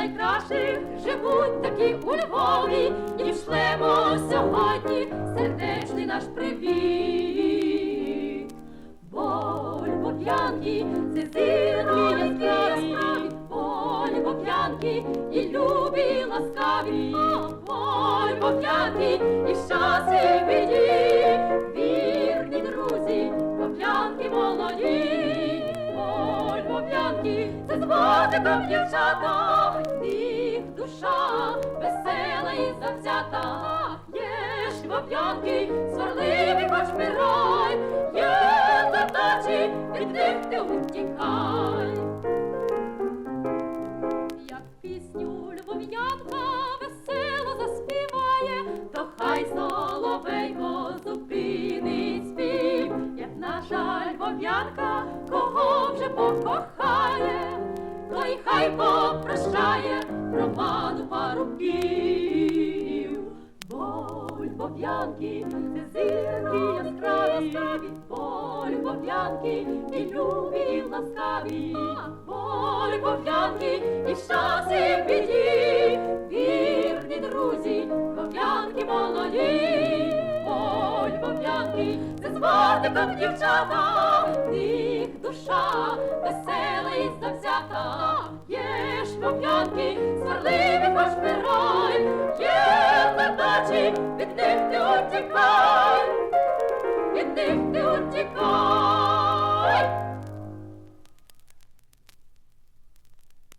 найкращих живуть такі у Львові, і шлемо сьогодні сердечний наш привіт. Бо п'янки, це зірки яскраві, бо п'янки і любі ласкаві, бо п'янки і щасті з водиком дівчата, їх душа весела і завзята, є сварливі хоч мирай, є задачі, від них ти утікай. Як пісню львов'янка весело заспіває, то хай соловейко зупинить спів, як наша львов'янка, кого вже покохає, хай попрощає роману парубків. Бо львов'янки, зірки яскраві, бо львов'янки і любі, і ласкаві, бо львов'янки і і біді, вірні друзі, львов'янки молоді, бо львов'янки, це з ватиком дівчата, в них душа весела Gott